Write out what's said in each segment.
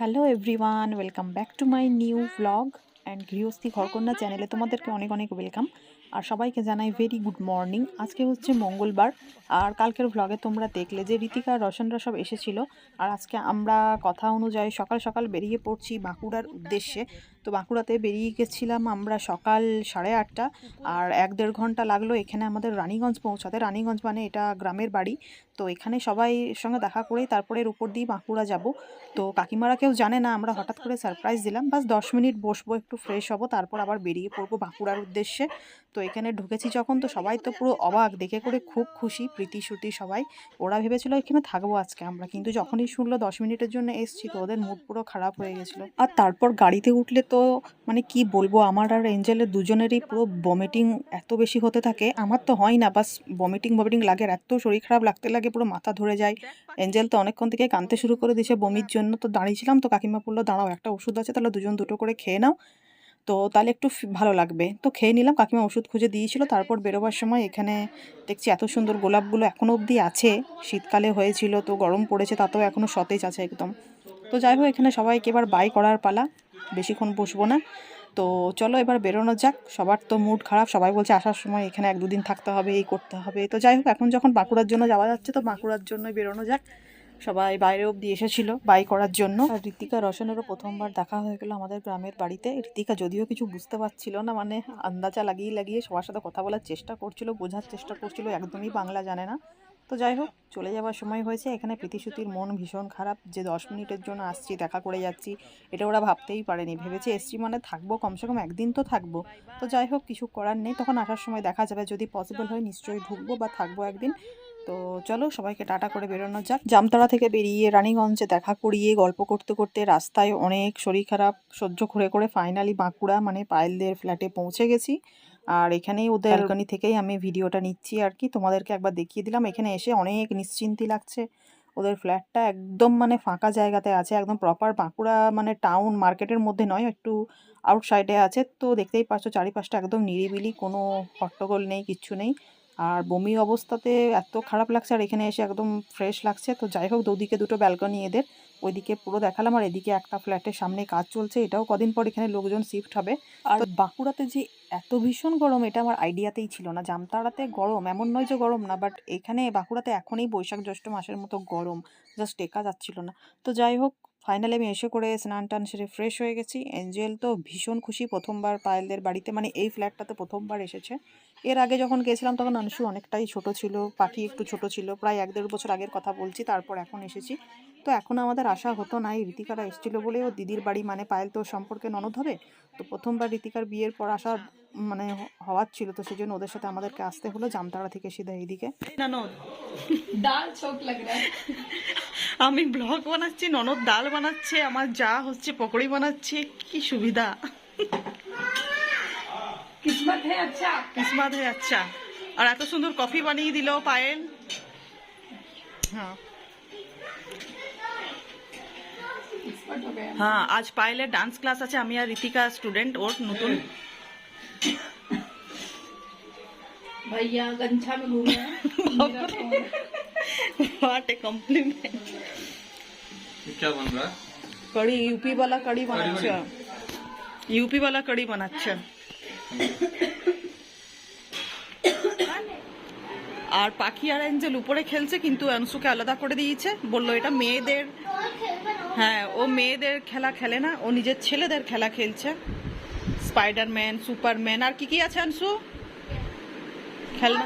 Hello everyone welcome back to my new blog and গৃহস্থী ঘরকন্যা চ্যানেলে তোমাদেরকে অনেক অনেক ওয়েলকাম আর সবাইকে জানাই ভেরি গুড মর্নিং আজকে হচ্ছে মঙ্গলবার, আর কালকের ভ্লগে তোমরা দেখলে যে রীতিকা রসনরা সব এসেছিল। আর আজকে আমরা কথা অনুযায়ী সকাল সকাল বেরিয়ে পড়ছি বাঁকুড়ার উদ্দেশ্যে। তো বাঁকুড়াতে বেরিয়ে গেছিলাম আমরা সকাল সাড়ে আটটা। আর এক দেড় ঘণ্টা লাগল এখানে আমাদের রানীগঞ্জ পৌঁছাতে। রানীগঞ্জ মানে এটা গ্রামের বাড়ি। তো এখানে সবাই সঙ্গে দেখা করেই তারপরে এর উপর দিয়ে বাঁকুড়া যাব। তো কাকিমারা কেউ জানে না, আমরা হঠাৎ করে সারপ্রাইজ দিলাম। বাস দশ মিনিট বসবো, একটু ফ্রেশ হব, তারপর আবার বেরিয়ে পড়ব বাঁকুড়ার উদ্দেশ্যে। তো এখানে ঢুকেছি যখন, তো সবাই তো পুরো অবাক, দেখে করে খুব খুশি, প্রীতি শ্রুতি সবাই। ওরা ভেবেছিল এখানে থাকব আজকে আমরা, কিন্তু যখনই শুনলো দশ মিনিটের জন্য এসছি, তো ওদের মুড পুরো খারাপ হয়ে গেছিল। আর তারপর গাড়িতে উঠলে তো মানে কি বলব, আমার আর এঞ্জেলের দুজনেরই পুরো বমিটিং এত বেশি হতে থাকে। আমার তো হয় না, বাস বমিটিং বমিটিং লাগে আর এত শরীর খারাপ লাগতে লাগে, পুরো মাথা ধরে যায়। এঞ্জেল তো অনেকক্ষণ থেকে কাঁদতে শুরু করে দিয়েছে বমির জন্য। তো দাঁড়িয়েছিলাম, তো কাকিমা বলল, দাঁড়াও, একটা ওষুধ আছে, তাহলে দুজন দুটো করে খেয়ে নাও। তো তাহলে একটু ভালো লাগবে। তো খেয়ে নিলাম, কাকিমা ওষুধ খুঁজে দিয়েছিল। তারপর বেরোবার সময় এখানে দেখছি এত সুন্দর গোলাপগুলো এখনও অবধি আছে। শীতকালে হয়েছিল, তো গরম পড়েছে, তাতেও এখনও সতেজ আছে একদম। তো যাই হোক, এখানে সবাইকে এবার বাই করার পালা। বেশিক্ষণ বসবো না। তো চলো এবার বেরোনো যাক। সবার তো মুড খারাপ। সবাই বলছে আসার সময় এখানে এক দুদিন থাকতে হবে, এই করতে হবে। তো যাই হোক, এখন যখন বাঁকুড়ার জন্য যাওয়া যাচ্ছে, তো বাঁকুড়ার জন্যই বেরোনো যাক। সবাই বাইরে অবধি এসেছিল বাই করার জন্য। আর ঋতিকা রশনেরও প্রথমবার দেখা হয়ে গেলো আমাদের গ্রামের বাড়িতে। ঋতিকা যদিও কিছু বুঝতে পারছিল না মানে আন্দাজা লাগিয়ে লাগিয়ে সবার সাথে কথা বলার চেষ্টা করছিল, বোঝার চেষ্টা করছিল, একদমই বাংলা জানে না। তো যাই হোক, চলে যাওয়ার সময় হয়েছে। এখানে প্রীতিশ্রুতির মন ভীষণ খারাপ। যে দশ মিনিটের জন্য আসছি, দেখা করে যাচ্ছি, এটা ওরা ভাবতেই পারেনি। ভেবেছে এসছি মানে থাকব, কমসে কম একদিন তো থাকব। তো যাই হোক, কিছু করার নেই। তখন আসার সময় দেখা যাবে, যদি পসিবল হয় নিশ্চয়ই ঢুকবো বা থাকব একদিন। তো চলো, সবাইকে টাটা করে বেরোনো যাক। জামতাড়া থেকে বেরিয়ে রানীগঞ্জে দেখা করিয়ে, গল্প করতে করতে রাস্তায় অনেক শরীর খারাপ, সহ্য করে করে ফাইনালি বাঁকুড়া মানে পায়েলদের ফ্ল্যাটে পৌঁছে গেছি। আর এখানেই ওদের ব্যালকনি থেকেই আমি ভিডিওটা নিচ্ছি আর কি। তোমাদেরকে একবার দেখিয়ে দিলাম। এখানে এসে অনেক নিশ্চিন্তি লাগছে। ওদের ফ্ল্যাটটা একদম মানে ফাঁকা জায়গাতে আছে একদম প্রপার বাঁকুড়া মানে টাউন মার্কেটের মধ্যে নয় একটু আউটসাইডে আছে। তো দেখতেই পাচ্ছ চারিপাশটা একদম নিরিবিলি কোনো হট্টগোল নেই কিচ্ছু নেই। আর বমি অবস্থাতে এত খারাপ লাগছে আর এখানে এসে একদম ফ্রেশ লাগছে। তো যাই হোক দুদিকে দুটো ব্যালকনি এদের। ওইদিকে পুরো দেখালাম আর এদিকে একটা ফ্ল্যাটের সামনে কাজ চলছে। এটাও কদিন পর এখানে লোকজন শিফট হবে। আর বাঁকুড়াতে যে এত ভীষণ গরম এটা আমার আইডিয়াতেই ছিল না। জামতাড়াতে গরম এমন নয় যে গরম না বাট এখানে বাঁকুড়াতে এখনই বৈশাখ জ্যৈষ্ঠ মাসের মতো গরম। জাস্ট টেকা যাচ্ছিল না। তো যাই হোক ফাইনালি আমি এসে করে স্নান টান সেরে ফ্রেশ হয়ে গেছি। এঞ্জেল তো ভীষণ খুশি প্রথমবার পায়েলদের বাড়িতে মানে এই ফ্ল্যাটটাতে প্রথমবার এসেছে। এর আগে যখন গেছিলাম তখন অংশু অনেকটাই ছোট ছিল, পাখি একটু ছোট ছিল, প্রায় এক দেড় বছর আগের কথা বলছি, তারপর এখন এসেছি। তো এখন আমাদের আশা হতো না, এই ঋতিকারা এসেছিল বলে ও দিদির বাড়ি মানে পায়েল তো সম্পর্কে ননদ হবে, তো প্রথমবার ঋতিকার বিয়ের পর আসা মানে হওয়ার ছিল, তো সেজন্য ওদের সাথে আমাদেরকে আসতে হলো জামতারা থেকে সিধা এইদিকে। ননদ, ডাল আমি ব্লগ বানাচ্ছি ননদ ডাল বানাচ্ছে আমার যা হচ্ছে পকোড়ি বানাচ্ছে কি সুবিধা। আচ্ছা।, আচ্ছা। আর এত সুন্দর কফি বানিয়ে দিল পায়েল। হ্যাঁ।, হ্যাঁ। আজ পায়েলের ডান্স ক্লাস আছে আমি আর ঋতিকা স্টুডেন্ট ওর নতুন। ভাইয়া গঞ্ছা মে ঘুমে रहे हैं मेरा फोन है। व्हाट ए कॉम्प्लीमेंट क्या बन रहा है कड़ी यूपी वाला कड़ी বানাচ্ছে ইউপি वाला कड़ी বানাচ্ছে আর পাখি আর অ্যাঞ্জেল উপরে খেলছে কিন্তু অংশুকে আলাদা করে দিয়েছে বললো এটা মেয়েদের হ্যাঁ ও মেয়েদের খেলা খেলে না ও নিজের ছেলেদের খেলা খেলছে স্পাইডারম্যান সুপারম্যান আর কি কি আছে অংশু খেলনা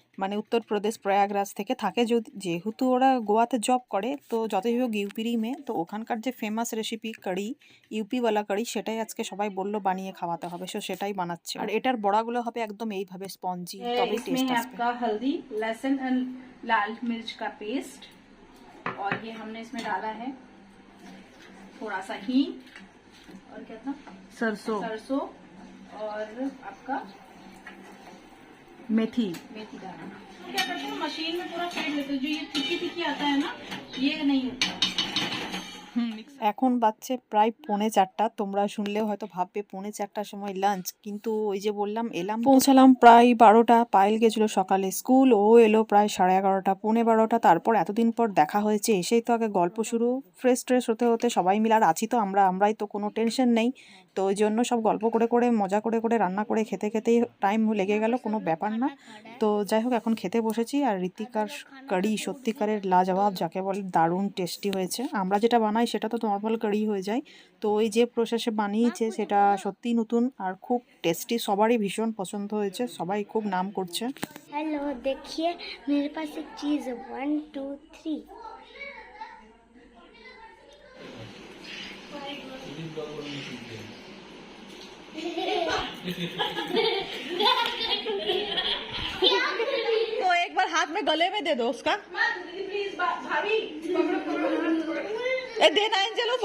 মানে উত্তরপ্রদেশ প্রয়াগরাজ থেকে থাকে যদি যেহেতু ওরা গোয়াতে জব করে তো যতই হোক ইউপিরই মেয়ে তো ওখানকার যে ফেমাস রেসিপি কারি ইউপিওয়ালা কারি সেটাই আজকে সবাই বললো বানিয়ে খাওয়াতে হবে সো সেটাই বানাচ্ছে আর এটার বড়াগুলো হবে একদম এইভাবে স্পঞ্জি তবেই इसमें টেস্ট है আসবে आपका हल्दी लहसुन एंड लाल मिर्च का पेस्ट और ये हमने इसमें डाला है थोड़ा सा हींग और क्या था सरसों सरसों और आपका मेथी मेथी डालना तो क्या करते हैं मशीन में पूरा फेंट लेते हैं जो ये तिक्की तिक्की आता है ना ये नहीं होता এখন বাচ্চে প্রায় পৌনে চারটা তোমরা শুনলেও হয়তো ভাববে পৌনে চারটার সময় লাঞ্চ কিন্তু ওই যে বললাম এলাম পৌঁছালাম প্রায় বারোটা পায়েল গেছিলো সকালে স্কুল ও এলো প্রায় সাড়ে এগারোটা পৌনে বারোটা তারপর এতদিন পর দেখা হয়েছে এসেই তো আগে গল্প শুরু ফ্রেশ ট্রেশ হতে হতে সবাই মিলে আর আছি তো আমরা আমরাই তো কোনো টেনশন নেই তো ওই জন্য সব গল্প করে করে, মজা করে করে, রান্না করে খেতে, খেতেই টাইম লেগে গেল, কোনো ব্যাপার না। তো যাই হোক, এখন খেতে বসেছি আর ঋতিকার কারি সত্যিকারের লাজবাব, যাকে বলে দারুণ টেস্টি হয়েছে। আমরা যেটা বানাই সেটা তো নর্মাল কারি হয়ে যায়। তো ওই যে প্রসেসে বানিয়েছে সেটা সত্যি নতুন আর খুব টেস্টি সবারই ভীষণ পছন্দ হয়েছে, সবাই খুব নাম করছে। হ্যালো দেখিয়ে মেরে পাশে চিজ ওয়ান টু থ্রি तो एक बार हाथ में गले में दे दो उसका प्लीज भाभी पकड़ो पकड़ो ए देना एंजेलो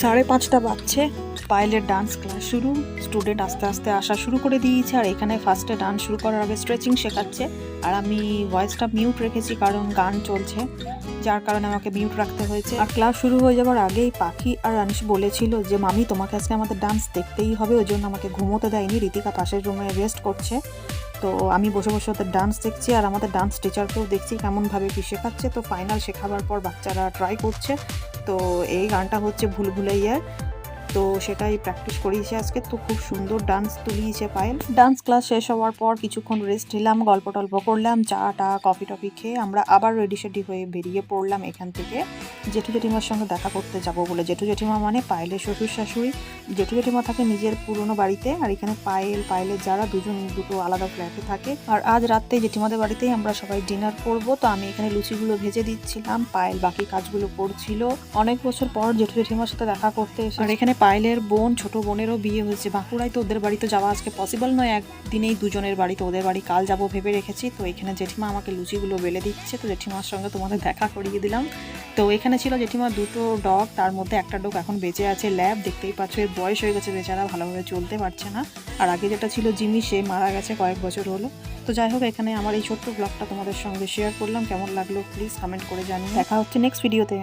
সাড়ে পাঁচটা বাজছে পায়েলের ডান্স ক্লাস শুরু স্টুডেন্ট আস্তে আস্তে আসা শুরু করে দিয়েছে আর এখানে ফার্স্টে ডান্স শুরু করার আগে স্ট্রেচিং শেখাচ্ছে আর আমি ভয়েসটা মিউট রেখেছি কারণ গান চলছে যার কারণে আমাকে মিউট রাখতে হয়েছে। আর ক্লাস শুরু হয়ে যাওয়ার আগেই পাখি আর রানিস বলেছিল যে, মামি, তোমাকে আজকে আমাদের ডান্স দেখতেই হবে, ওই জন্য আমাকে ঘুমোতে দেয়নি। রীতিকা পাশের রুমে রেস্ট করছে। তো আমি বসে বসে ওদের ডান্স দেখছি আর আমাদের ডান্স টিচারকেও দেখছি কেমনভাবে কি শেখাচ্ছে। তো ফাইনাল শেখাবার পর বাচ্চারা ট্রাই করছে। তো এই গানটা হচ্ছে ভুল ভুলাইয়ার তো সেটাই প্র্যাকটিস করিয়েছে আজকে। তো খুব সুন্দর ডান্স তুলিয়েছে পায়েল। ডান্স ক্লাস শেষ হওয়ার পর কিছুক্ষণ রেস্ট নিলাম গল্প টল্প করলাম চা টা কফি টফি খেয়ে আমরা আবার রেডি সেডি হয়ে বেরিয়ে পড়লাম এখান থেকে। জেঠু জেঠিমার সঙ্গে দেখা করতে যাব বলে। জেঠু জেঠিমা মানে পায়েলের শ্বশুর শাশুড়ি। জেঠু জেঠিমা থাকে নিজের পুরনো বাড়িতে আর এখানে পায়েল পায়েলের যারা দুজন দুটো আলাদা ফ্ল্যাটে থাকে। আর আজ রাতে জেঠিমাদের বাড়িতেই আমরা সবাই ডিনার করব। তো আমি এখানে লুচিগুলো ভেজে দিচ্ছিলাম পায়েল বাকি কাজগুলো করছিল। অনেক বছর পর জেঠু জেঠিমার সাথে দেখা করতে এসে আর এখানে পায়েলের বোন, ছোট বোনেরও বিয়ে হয়েছে। বাঁকুড়ায় তো ওদের বাড়িতে যাওয়া আজকে পসিবল নয়। একদিনেই দুজনের বাড়িতে ওদের বাড়ি কাল যাব ভেবে রেখেছি। তো এখানে জেঠিমা আমাকে লুচিগুলো বেলে দিচ্ছে। তো জেঠিমার সঙ্গে তোমাদের দেখা করিয়ে দিলাম। তো এখানে ছিল জেঠিমা দুটো ডগ, তার মধ্যে একটা ডগ এখন বেঁচে আছে ল্যাব দেখতেই পাচ্ছ এর বয়স হয়ে গেছে বেচারা, ভালোভাবে চলতে পারছে না। আর আগে যেটা ছিল জিমি, সে মারা গেছে কয়েক বছর হলো। তো যাই হোক, এখানে আমার এই ছোট্ট ব্লগটা তোমাদের সঙ্গে শেয়ার করলাম। কেমন লাগল প্লিজ কমেন্ট করে জানিয়ে দেখা হচ্ছে নেক্সট ভিডিওতে